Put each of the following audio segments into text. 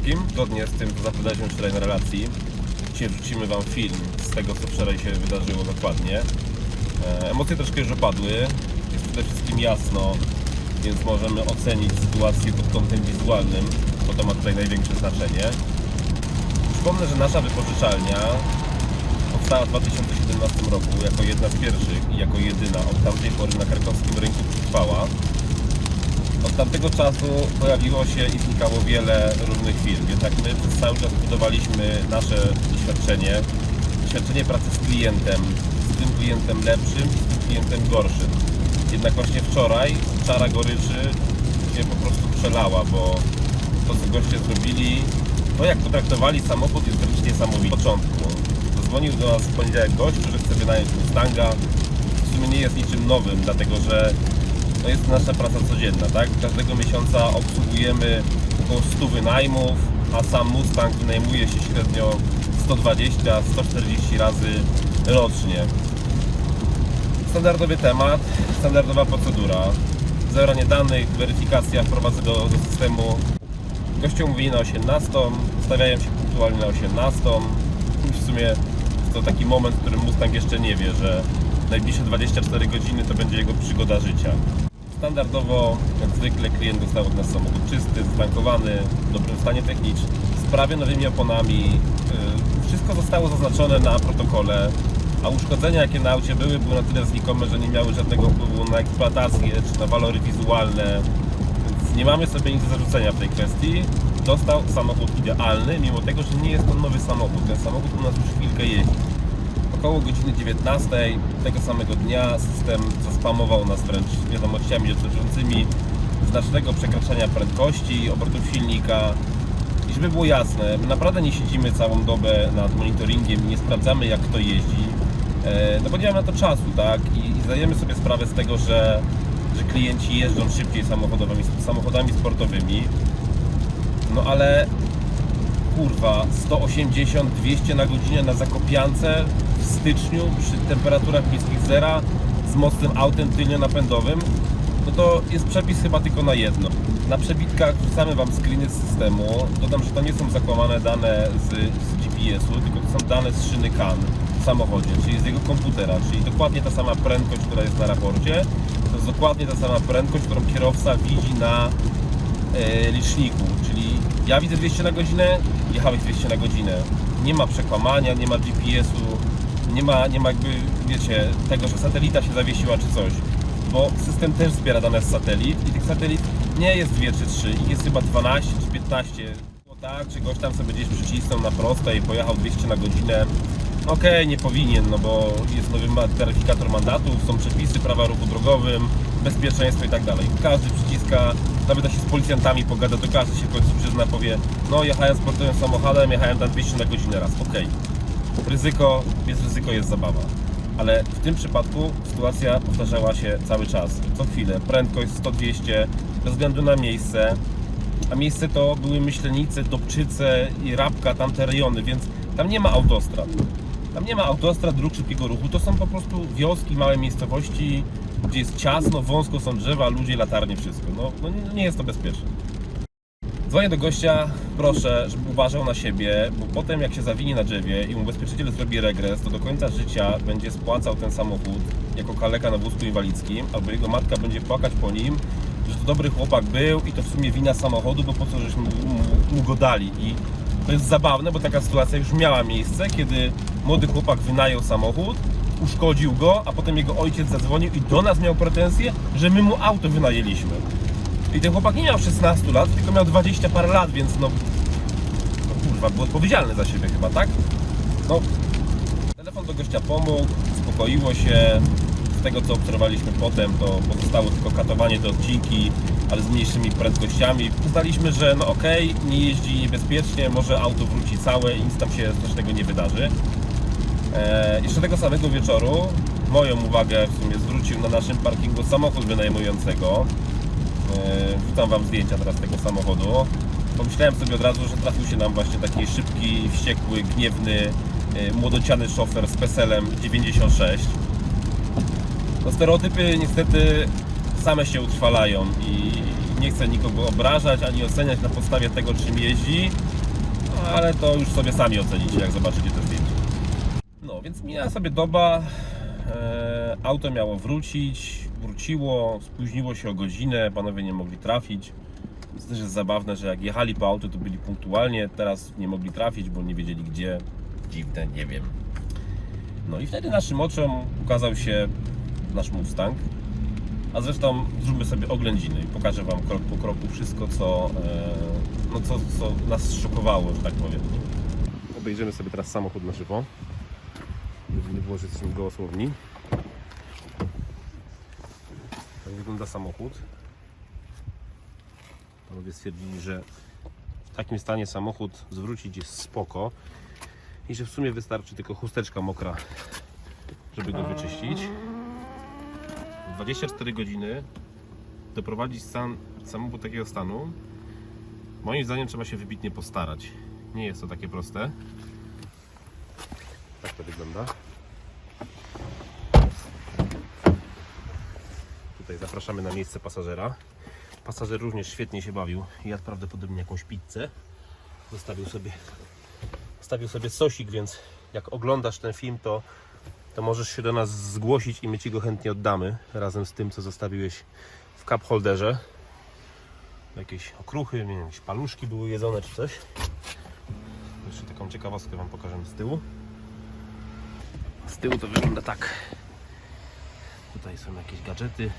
wszystkim, zgodnie z tym, co zapowiadaliśmy wczoraj na relacji, dzisiaj wrzucimy Wam film z tego, co wczoraj się wydarzyło dokładnie. E, Emocje troszkę już opadły, jest przede wszystkim jasno, więc możemy ocenić sytuację pod kątem wizualnym, bo to ma tutaj największe znaczenie. Przypomnę, że nasza wypożyczalnia powstała w 2017 roku jako jedna z pierwszych i jako jedyna od tamtej pory na krakowskim rynku przetrwała. Od tamtego czasu pojawiło się i znikało wiele różnych firm, jednak my przez cały czas budowaliśmy nasze doświadczenie, doświadczenie pracy z klientem, z tym klientem lepszym z tym klientem gorszym. Jednak właśnie wczoraj czara goryczy się po prostu przelała, bo to co goście zrobili, to jak potraktowali samochód jest wręcz niesamowite. W początku zadzwonił do nas w poniedziałek gość, który chce wynająć Mustanga. W sumie nie jest niczym nowym, dlatego że to jest nasza praca codzienna, tak? Każdego miesiąca obsługujemy około 100 wynajmów, a sam Mustang wynajmuje się średnio 120-140 razy rocznie. Standardowy temat, standardowa procedura. Zebranie danych, weryfikacja, wprowadzę do, do systemu. Gościu mówi na 18, stawiają się punktualnie na 18. W sumie to taki moment, w którym Mustang jeszcze nie wie, że najbliższe 24 godziny to będzie jego przygoda życia. Standardowo, jak zwykle, klient dostał od nas samochód czysty, zatankowany, w dobrym stanie technicznym, z prawie nowymi oponami. Yy, Wszystko zostało zaznaczone na protokole, a uszkodzenia, jakie na aucie były, były na tyle znikome, że nie miały żadnego wpływu na eksploatację czy na walory wizualne. Więc nie mamy sobie nic do zarzucenia w tej kwestii. Dostał samochód idealny, mimo tego, że nie jest to nowy samochód. Ten samochód u nas już chwilkę jeździ. Około godziny 19 tego samego dnia system zaspamował nas wręcz wiadomościami dotyczącymi znacznego przekraczania prędkości, obrotów silnika. I żeby było jasne, my naprawdę nie siedzimy całą dobę nad monitoringiem i nie sprawdzamy jak kto jeździ, e, no bo nie mamy na to czasu, tak? I, zdajemy sobie sprawę z tego, że, że klienci jeżdżą szybciej samochodami, samochodami sportowymi, no ale kurwa 180, 200 na godzinę na Zakopiance styczniu przy temperaturach bliskich zera z mocnym autem tylnionapędowym no to jest przepis chyba tylko na jedno. Na przebitkach wrzucamy Wam screeny z systemu. Dodam, że to nie są zakłamane dane z, z GPS-u, tylko to są dane z szyny CAN w samochodzie, czyli z jego komputera, czyli dokładnie ta sama prędkość, która jest na raporcie, to jest dokładnie ta sama prędkość, którą kierowca widzi na e, liczniku, czyli ja widzę 200 na godzinę, jechałeś 200 na godzinę. Nie ma przekłamania, nie ma GPS-u, nie ma, nie ma jakby, wiecie, tego, że satelita się zawiesiła czy coś. Bo system też zbiera dane z satelit i tych satelit nie jest 2 czy 3, ich jest chyba 12 czy 15. Było tak, czy gość tam sobie gdzieś przycisnął na proste i pojechał 200 na godzinę. Okej, nie powinien, no bo jest nowy taryfikator mandatów, są przepisy prawa ruchu drogowym, bezpieczeństwo i tak dalej. Każdy przyciska, nawet jak się z policjantami pogada, to każdy się w końcu przyzna, powie no jechałem sportowym samochodem, jechałem tam 200 na godzinę raz, okej. Ryzyko, jest ryzyko, jest zabawa. Ale w tym przypadku sytuacja powtarzała się cały czas, co chwilę. Prędkość 100-200, bez względu na miejsce. A miejsce to były Myślenice, Dobczyce i Rabka, tamte rejony, więc tam nie ma autostrad. Tam nie ma autostrad, dróg szybkiego ruchu. To są po prostu wioski, małe miejscowości, gdzie jest ciasno, wąsko są drzewa, ludzie, latarnie, wszystko. No, no nie, jest to bezpieczne. Dzwonię do gościa, proszę, żeby uważał na siebie, bo potem jak się zawinie na drzewie i mu ubezpieczyciel zrobi regres, to do końca życia będzie spłacał ten samochód jako kaleka na wózku inwalidzkim, albo jego matka będzie płakać po nim, że to dobry chłopak był i to w sumie wina samochodu, bo po co żeśmy mu, mu, mu go dali. I to jest zabawne, bo taka sytuacja już miała miejsce, kiedy młody chłopak wynajął samochód, uszkodził go, a potem jego ojciec zadzwonił i do nas miał pretensje, że my mu auto wynajęliśmy. I ten chłopak nie miał 16 lat, tylko miał 20 parę lat, więc no, no kurwa, był odpowiedzialny za siebie chyba, tak? No, telefon do gościa pomógł, uspokoiło się. Z tego co obserwowaliśmy potem, to pozostało tylko katowanie te odcinki, ale z mniejszymi prędkościami. Uznaliśmy, że no okej, nie jeździ niebezpiecznie, może auto wróci całe i nic tam się strasznego nie wydarzy. E, jeszcze tego samego wieczoru moją uwagę w sumie zwrócił na naszym parkingu samochód wynajmującego. E, Wrzucam Wam zdjęcia teraz tego samochodu. Pomyślałem sobie od razu, że trafił się nam właśnie taki szybki, wściekły, gniewny, e, młodociany szofer z PESEL-em 96. No stereotypy niestety same się utrwalają i nie chcę nikogo obrażać ani oceniać na podstawie tego czym jeździ, ale to już sobie sami ocenicie, jak zobaczycie te zdjęcia. No, więc minęła sobie doba. E, auto miało wrócić, wróciło, spóźniło się o godzinę, panowie nie mogli trafić. To też jest zabawne, że jak jechali po auto, to byli punktualnie, teraz nie mogli trafić, bo nie wiedzieli gdzie. Dziwne, nie wiem. No i wtedy naszym oczom ukazał się nasz Mustang. A zresztą zróbmy sobie oględziny i pokażę Wam krok po kroku wszystko, co, e, no co, co nas szokowało, że tak powiem. Obejrzymy sobie teraz samochód na żywo. Żeby nie było, że jesteśmy gołosłowni. Tak wygląda samochód. Panowie stwierdzili, że w takim stanie samochód zwrócić jest spoko i że w sumie wystarczy tylko chusteczka mokra, żeby go wyczyścić. 24 godziny doprowadzić stan, samochód do takiego stanu. Moim zdaniem trzeba się wybitnie postarać. Nie jest to takie proste. Tak to wygląda. Tutaj zapraszamy na miejsce pasażera. Pasażer również świetnie się bawił. Jadł prawdopodobnie jakąś pizzę. Zostawił sobie, zostawił sobie sosik, więc jak oglądasz ten film, to, to możesz się do nas zgłosić i my Ci go chętnie oddamy. Razem z tym, co zostawiłeś w cup holderze. Jakieś okruchy, nie wiem, jakieś paluszki były jedzone czy coś. Jeszcze taką ciekawostkę Wam pokażę z tyłu. Z tyłu to wygląda tak. Tutaj są jakieś gadżety.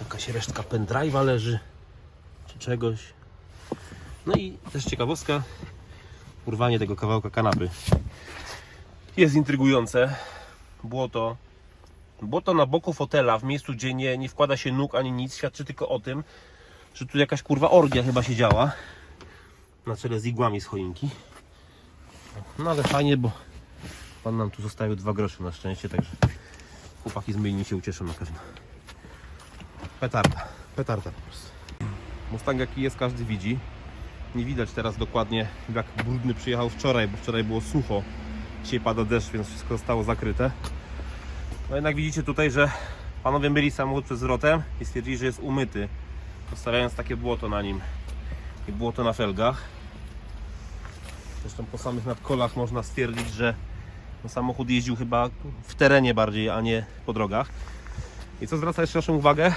Jakaś resztka pendrive'a leży. Czy czegoś. No i też ciekawostka. Urwanie tego kawałka kanapy. Jest intrygujące. Było to, było to na boku fotela, w miejscu, gdzie nie, nie wkłada się nóg ani nic. Świadczy tylko o tym, że tu jakaś kurwa orgia chyba się działa. Na czele z igłami z choinki. No ale fajnie, bo pan nam tu zostawił dwa grosze na szczęście, także chłopaki z myjni się ucieszą na pewno. Petarda, petarda po prostu. Mustang jaki jest, każdy widzi. Nie widać teraz dokładnie jak brudny przyjechał wczoraj, bo wczoraj było sucho. Dzisiaj pada deszcz, więc wszystko zostało zakryte. No jednak widzicie tutaj, że panowie myli samochód przed zwrotem i stwierdzili, że jest umyty. Zostawiając takie błoto na nim i błoto na felgach. Zresztą po samych nadkolach można stwierdzić, że samochód jeździł chyba w terenie bardziej, a nie po drogach. I co zwraca jeszcze naszą uwagę,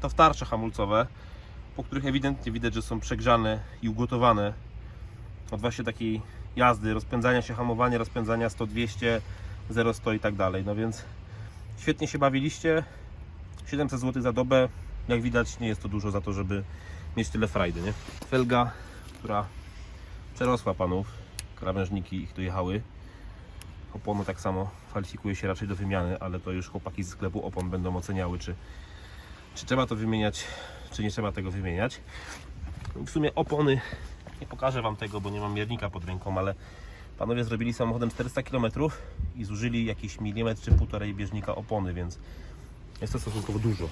to wtarcze hamulcowe, po których ewidentnie widać, że są przegrzane i ugotowane od właśnie takiej jazdy, rozpędzania się, hamowania, rozpędzania 100-200, 0-100 i tak dalej. No więc świetnie się bawiliście. 700 zł za dobę, jak widać nie jest to dużo za to, żeby mieć tyle frajdy, nie? Felga, która przerosła panów, krawężniki ich tu jechały. Opony tak samo kwalifikuje się raczej do wymiany, ale to już chłopaki z sklepu opon będą oceniały, czy, czy trzeba to wymieniać, czy nie trzeba tego wymieniać. W sumie opony, nie pokażę Wam tego, bo nie mam miernika pod ręką, ale panowie zrobili samochodem 400 km i zużyli jakiś milimetr czy półtorej bieżnika opony, więc jest to stosunkowo dużo.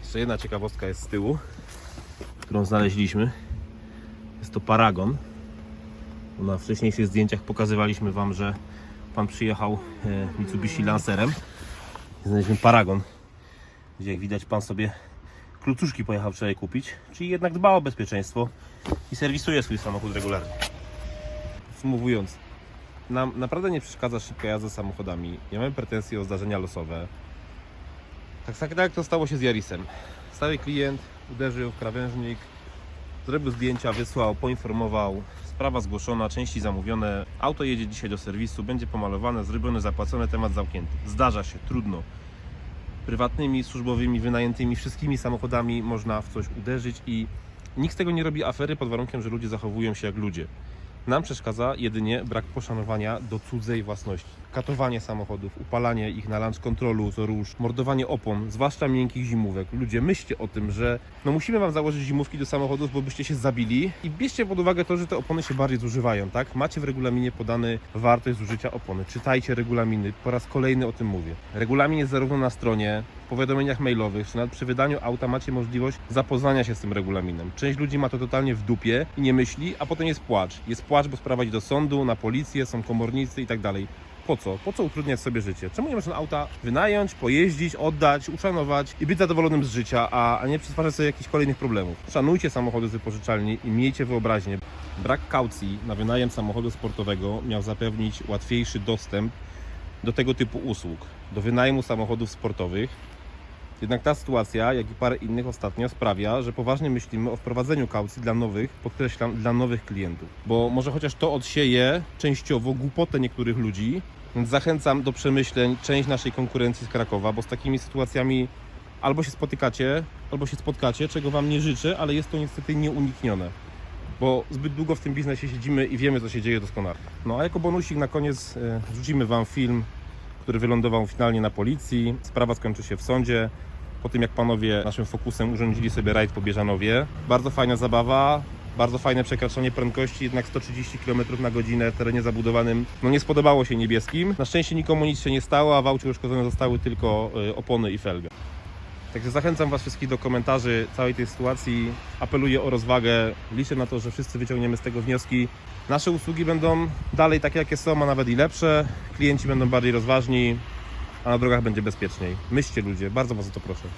Jeszcze jedna ciekawostka jest z tyłu, którą znaleźliśmy. Jest to Paragon. Na wcześniejszych zdjęciach pokazywaliśmy Wam, że Pan przyjechał e, Mitsubishi Lancerem. Znaleźliśmy Paragon, gdzie jak widać Pan sobie kluczuszki pojechał wczoraj kupić, czyli jednak dba o bezpieczeństwo i serwisuje swój samochód regularnie. Podsumowując, nam naprawdę nie przeszkadza szybka jazda samochodami. Nie mamy pretensji o zdarzenia losowe. Tak, tak jak to stało się z Yarisem. Stały klient uderzył w krawężnik, zrobił zdjęcia, wysłał, poinformował. Sprawa zgłoszona, części zamówione. Auto jedzie dzisiaj do serwisu, będzie pomalowane, zrobione, zapłacone, temat zamknięty. Zdarza się, trudno. Prywatnymi, służbowymi, wynajętymi, wszystkimi samochodami można w coś uderzyć i nikt z tego nie robi afery pod warunkiem, że ludzie zachowują się jak ludzie. Nam przeszkadza jedynie brak poszanowania do cudzej własności. Katowanie samochodów, upalanie ich na lunch kontrolu z róż, mordowanie opon, zwłaszcza miękkich zimówek. Ludzie, myślcie o tym, że no musimy Wam założyć zimówki do samochodów, bo byście się zabili i bierzcie pod uwagę to, że te opony się bardziej zużywają, tak? Macie w regulaminie podany wartość zużycia opony. Czytajcie regulaminy, po raz kolejny o tym mówię. Regulamin jest zarówno na stronie, powiadomieniach mailowych, czy nawet przy wydaniu auta macie możliwość zapoznania się z tym regulaminem. Część ludzi ma to totalnie w dupie i nie myśli, a potem jest płacz. Jest płacz, bo sprawa idzie do sądu, na policję, są komornicy i tak dalej. po co? Po co utrudniać sobie życie? Czemu nie można auta wynająć, pojeździć, oddać, uszanować i być zadowolonym z życia, a, a nie przysparzać sobie jakichś kolejnych problemów? Szanujcie samochody z wypożyczalni i miejcie wyobraźnię. Brak kaucji na wynajem samochodu sportowego miał zapewnić łatwiejszy dostęp do tego typu usług, do wynajmu samochodów sportowych. Jednak ta sytuacja, jak i parę innych ostatnio sprawia, że poważnie myślimy o wprowadzeniu kaucji dla nowych, podkreślam, dla nowych klientów. Bo może chociaż to odsieje częściowo głupotę niektórych ludzi, więc zachęcam do przemyśleń część naszej konkurencji z Krakowa, bo z takimi sytuacjami albo się spotykacie, albo się spotkacie, czego Wam nie życzę, ale jest to niestety nieuniknione. Bo zbyt długo w tym biznesie siedzimy i wiemy, co się dzieje doskonale. No a jako bonusik na koniec e, wrzucimy Wam film, który wylądował finalnie na policji. Sprawa skończy się w sądzie. Po tym jak panowie naszym fokusem urządzili sobie rajd po Bieżanowie. Bardzo fajna zabawa, bardzo fajne przekraczanie prędkości, jednak 130 km na godzinę w terenie zabudowanym. No nie spodobało się niebieskim. Na szczęście nikomu nic się nie stało, a w aucie uszkodzone zostały tylko y, opony i felga. Także zachęcam Was wszystkich do komentarzy całej tej sytuacji. Apeluję o rozwagę. Liczę na to, że wszyscy wyciągniemy z tego wnioski. Nasze usługi będą dalej takie, jakie są, a nawet i lepsze. Klienci będą bardziej rozważni, a na drogach będzie bezpieczniej. Myślcie ludzie, bardzo Was o to proszę.